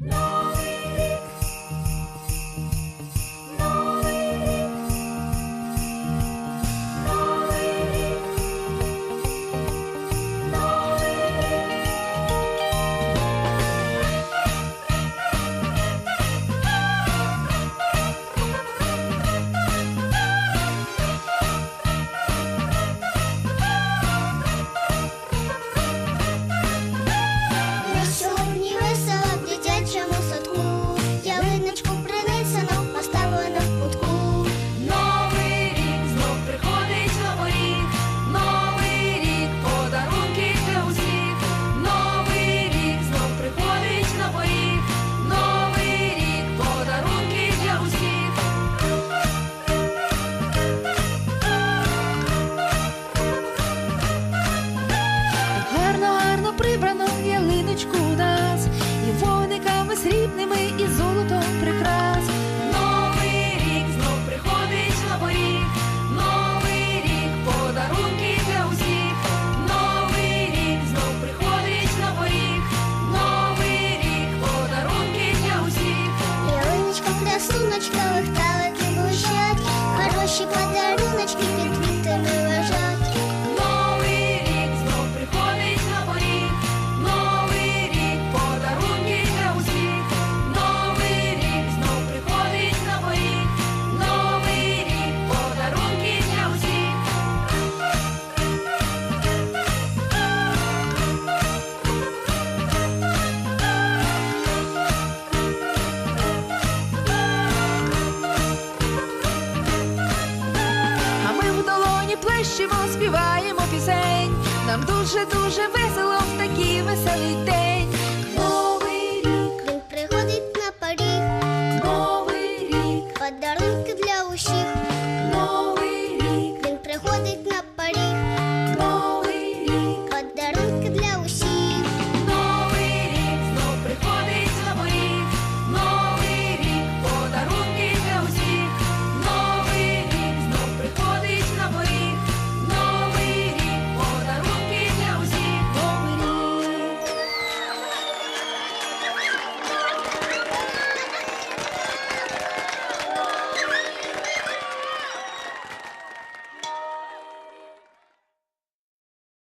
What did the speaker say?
No. Срібними, і співаємо пісень. Нам дуже дуже